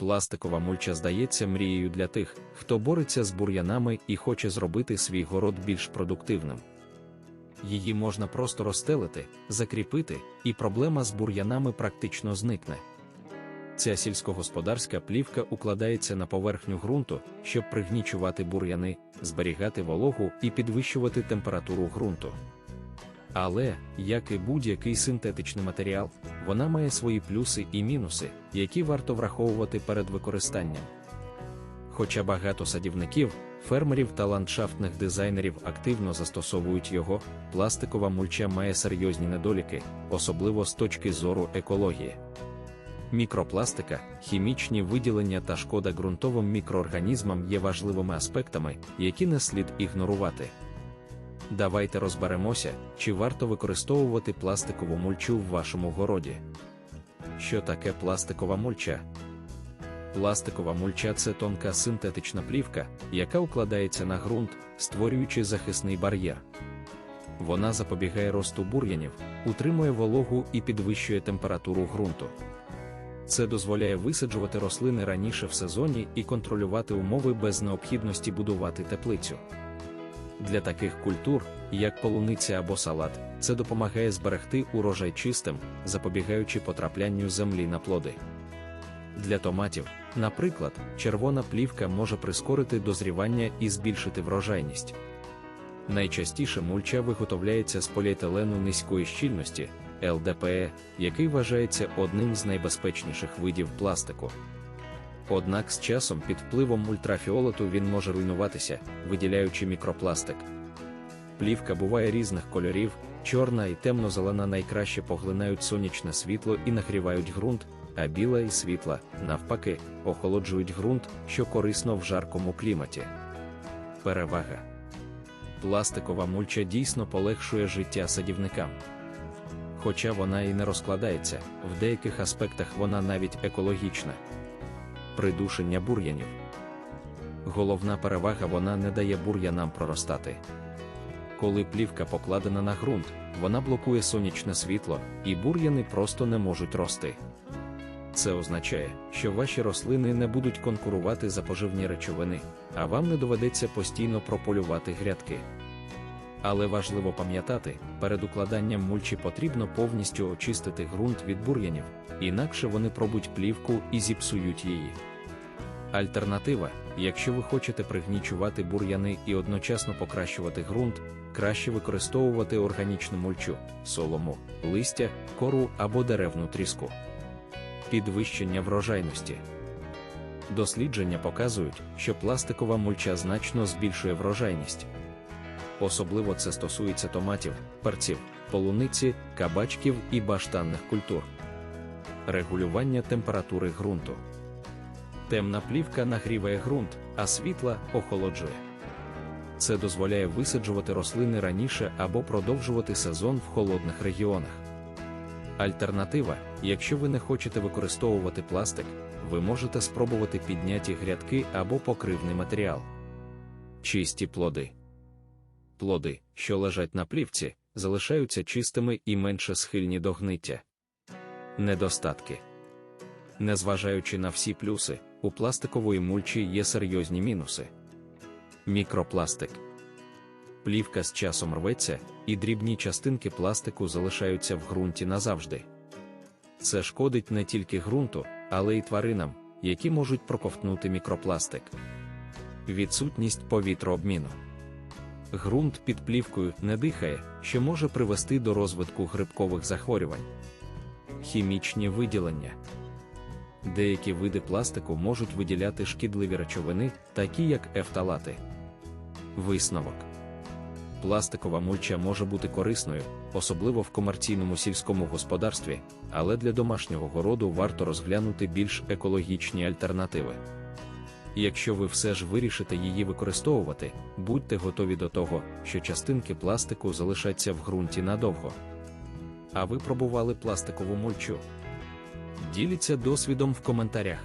Пластикова мульча здається мрією для тих, хто бореться з бур'янами і хоче зробити свій город більш продуктивним. Її можна просто розстелити, закріпити, і проблема з бур'янами практично зникне. Ця сільськогосподарська плівка укладається на поверхню ґрунту, щоб пригнічувати бур'яни, зберігати вологу і підвищувати температуру ґрунту. Але, як і будь-який синтетичний матеріал, вона має свої плюси і мінуси, які варто враховувати перед використанням. Хоча багато садівників, фермерів та ландшафтних дизайнерів активно застосовують його, пластикова мульча має серйозні недоліки, особливо з точки зору екології. Мікропластика, хімічні виділення та шкода ґрунтовим мікроорганізмам є важливими аспектами, які не слід ігнорувати. Давайте розберемося, чи варто використовувати пластикову мульчу в вашому городі. Що таке пластикова мульча? Пластикова мульча це тонка синтетична плівка, яка укладається на ґрунт, створюючи захисний бар'єр. Вона запобігає росту бур'янів, утримує вологу і підвищує температуру ґрунту. Це дозволяє висаджувати рослини раніше в сезоні і контролювати умови без необхідності будувати теплицю. Для таких культур, як полуниця або салат, це допомагає зберегти урожай чистим, запобігаючи потраплянню землі на плоди. Для томатів, наприклад, червона плівка може прискорити дозрівання і збільшити врожайність. Найчастіше мульча виготовляється з поліетилену низької щільності ЛДПЕ, який вважається одним з найбезпечніших видів пластику. Однак з часом під впливом ультрафіолету він може руйнуватися, виділяючи мікропластик. Плівка буває різних кольорів, чорна і темно-зелена найкраще поглинають сонячне світло і нагрівають ґрунт, а біла і світла, навпаки, охолоджують ґрунт, що корисно в жаркому кліматі. Перевага пластикова мульча дійсно полегшує життя садівникам. Хоча вона і не розкладається, в деяких аспектах вона навіть екологічна. Придушення бур'янів. Головна перевага вона не дає бур'янам проростати. Коли плівка покладена на ґрунт, вона блокує сонячне світло, і бур'яни просто не можуть рости. Це означає, що ваші рослини не будуть конкурувати за поживні речовини, а вам не доведеться постійно прополювати грядки. Але важливо пам'ятати, перед укладанням мульчі потрібно повністю очистити ґрунт від бур'янів, інакше вони пробуть плівку і зіпсують її. Альтернатива, якщо ви хочете пригнічувати бур'яни і одночасно покращувати ґрунт, краще використовувати органічну мульчу, солому, листя, кору або деревну тріску. Підвищення врожайності. Дослідження показують, що пластикова мульча значно збільшує врожайність. Особливо це стосується томатів, перців, полуниці, кабачків і баштанних культур. Регулювання температури ґрунту. Темна плівка нагріває ґрунт, а світла охолоджує. Це дозволяє висаджувати рослини раніше або продовжувати сезон в холодних регіонах. Альтернатива, якщо ви не хочете використовувати пластик, ви можете спробувати підняті грядки або покривний матеріал. Чисті плоди. Плоди, що лежать на плівці, залишаються чистими і менше схильні до гниття. Недостатки. Незважаючи на всі плюси, у пластикової мульчі є серйозні мінуси. Мікропластик. Плівка з часом рветься, і дрібні частинки пластику залишаються в ґрунті назавжди. Це шкодить не тільки ґрунту, але й тваринам, які можуть проковтнути мікропластик. Відсутність повітрообміну. Ґрунт під плівкою не дихає, що може привести до розвитку грибкових захворювань. Хімічні виділення. Деякі види пластику можуть виділяти шкідливі речовини, такі як ефталати. Висновок. Пластикова мульча може бути корисною, особливо в комерційному сільському господарстві, але для домашнього городу варто розглянути більш екологічні альтернативи. Якщо ви все ж вирішите її використовувати, будьте готові до того, що частинки пластику залишаться в ґрунті надовго. А ви пробували пластикову мульчу? Діліться досвідом в коментарях.